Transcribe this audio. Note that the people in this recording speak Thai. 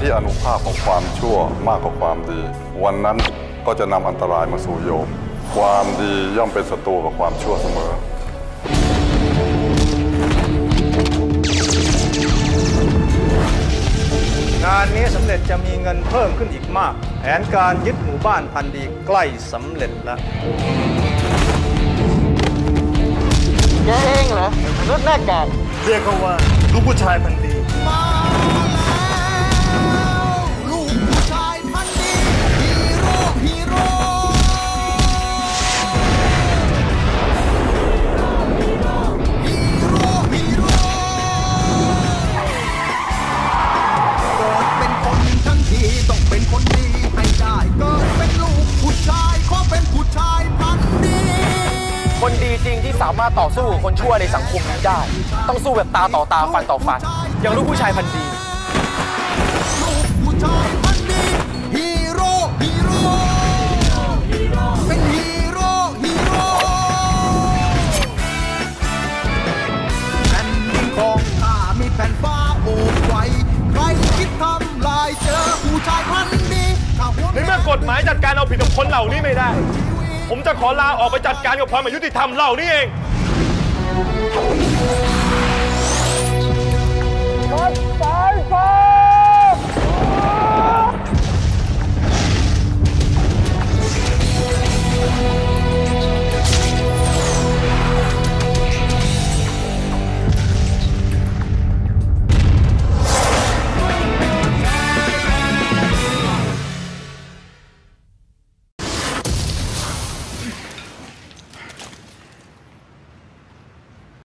ที่อนุภาพของความชั่วมากกว่าความดี วันนั้นก็จะนำอันตรายมาสู่โยม ความดีย่อมเป็นศัตรูกับความชั่วเสมอ งานนี้สำเร็จจะมีเงินเพิ่มขึ้นอีกมาก แผนการยึดหมู่บ้านพันธุ์ดีใกล้สำเร็จแล้วแกเองเหรอรถหน้ากากเรียกเขาว่าลูกผู้ชายพันธุ์ดี ดีจริงที่สามารถต่อสู้กับคนชั่วในสังคมนี้ได้ ต้องสู้แบบตาต่อตาฟันต่อฟัน อย่างลูกผู้ชายพันธุ์ดีลูกผู้ชายพันธุ์ดีฮีโร่ฮีโร่เป็นฮีโร่ฮีโร่แผ่นดินของข้ามีแผ่นฟ้าโอบไว้ใครคิดทำลายเจอผู้ชายพันธุ์ดีถ้าหัวในเมื่อกฎหมายจัดการเอาผิดกับคนเหล่านี้ไม่ได้ ผมจะขอลาออกไปจัดการกับความอายุติธรรมเหล่านี้เอง